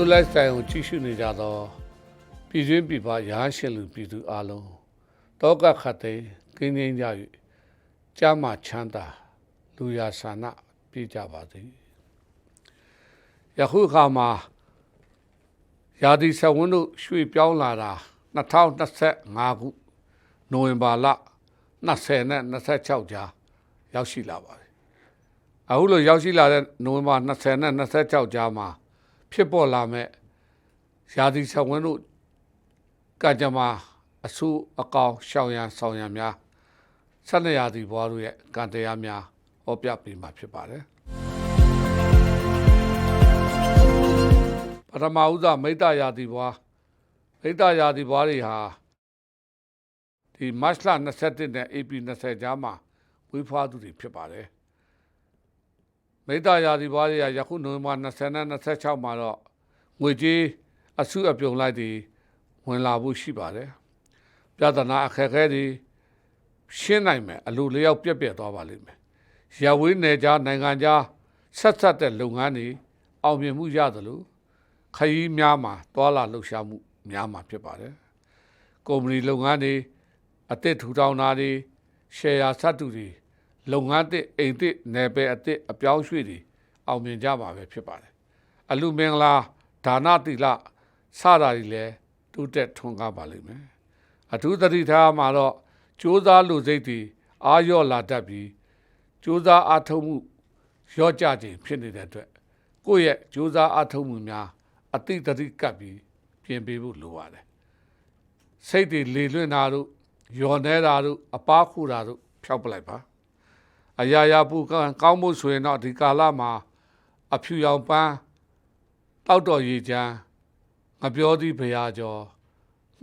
တို့လိုက်ဆိုင်ကိုကြည့်ရှုနေကြသောပြည်တွင်းပြည်ပရာရှင်လူပြည်သူအလုံးတောကခတ်သိမ်းကင်းငင်းကြ၍ကြာမှချမ်းသာလူရာဆန္ဒပြည့်ကြပါသည်ယခုအခါမှာရာသီဆက်ဝန်းတို့ရွှေ့ပြောင်းလာတာ2025ခုနိုဝင်ဘာလ20နဲ့26ကြားရောက်ရှိလာပါတယ်အခုလိုရောက်ရှိလာတဲ့နိုဝင်ဘာ20နဲ့26ကြားမှာ ဖြစ်ပေါ်လာမဲ့ရာသီဆက်ဝန်းတို့ကကြမ္မာအဆူအကောင်ရှောင်ရန်ဆောင်ရန်များဆက်လက်ရာသီဘွားတို့ရဲ့ကံတရားများဟောပြပေးမှာဖြစ်ပါတယ်ပထမဦးစွာမိတ္တရာသီဘွားမိတ္တရာသီဘွားတွေဟာဒီမတ်လ27နဲ့ AP 20ကြားမှာဝေးဖွားသူတွေဖြစ်ပါတယ် မိတ္တရာသီဘွားတွေကယခုနိုဝင်ဘာ20နဲ့26မှာတော့ငွေကြေးအစုအပြုံလိုက်တွေဝင်လာဖို့ရှိပါတယ်ပြဿနာအခက်အခဲတွေရှင်းနိုင်မယ်အလိုလျောက်ပြက်ပြက်သွားပါလိမ့်မယ်ရဝေးနယ်ကြားနိုင်ငံကြားဆက်ဆက်တဲ့လုပ်ငန်းတွေအောင်မြင်မှုရသလိုခရီးများမှာတွာလာလှုပ်ရှားမှုများမှာဖြစ်ပါတယ်ကုမ္ပဏီလုပ်ငန်းတွေအသစ်ထူထောင်တာတွေရှယ်ယာဆက်တူတွေ လုပ်ငန်းအသစ်အိမ်အသစ်နယ်ပယ်အသစ်အပြောင်းရွှေ့တွေအောင်မြင်ကြပါပဲဖြစ်ပါတယ်အလူမင်္ဂလာဒါနတိလစတာတွေလည်းတိုးတက်ထွန်းကားပါလိမ့်မယ်အထူးသတိထားမှာတော့စူးစမ်းလူစိတ်တွေအာရော့လာတတ်ပြီးစူးစမ်းအထုံးမှုရော့ကြခြင်းဖြစ်နေတဲ့အတွက်ကိုယ့်ရဲ့စူးစမ်းအထုံးမှုများအတိတတိကပ်ပြီးပြင်ပေးဖို့လိုပါတယ်စိတ်တွေလေလွင့်တာတို့ယော်နေတာတို့အပားခူတာတို့ဖျောက်ပလိုက်ပါ အရာရာပူကံကောင်းမှုဆိုရင်တော့ဒီကာလမှာအဖြူရောင်ပန်းတောက်တော်ရည်ချမ်းငပြောသည်ဘုရားကျော်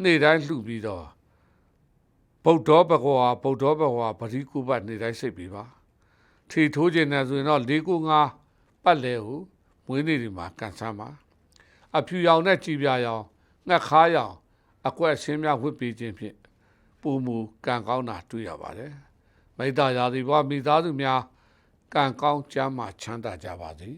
နေ့တိုင်းလှူပြီးတော့ဗုဒ္ဓဘဂဝါဗုဒ္ဓဘဂဝါပရိကုပတ်နေ့တိုင်းစိတ်ပြီးပါထီထိုးခြင်းနဲ့ဆိုရင်တော့၄ခု၅ပတ်လဲဟုမွေးနေ့ဒီမှာကန်ဆန်းပါအဖြူရောင်နဲ့ကြည်ပြာရောင်ငှက်ခါရောင်အကွက်အရှင်းများဝတ်ပေးခြင်းဖြင့်ပူမူကံကောင်းတာတွေ့ရပါတယ် မိတ္တရာသီဘဝမိသားစုများကံကောင်းကျမ်းမာချမ်းသာကြပါစေ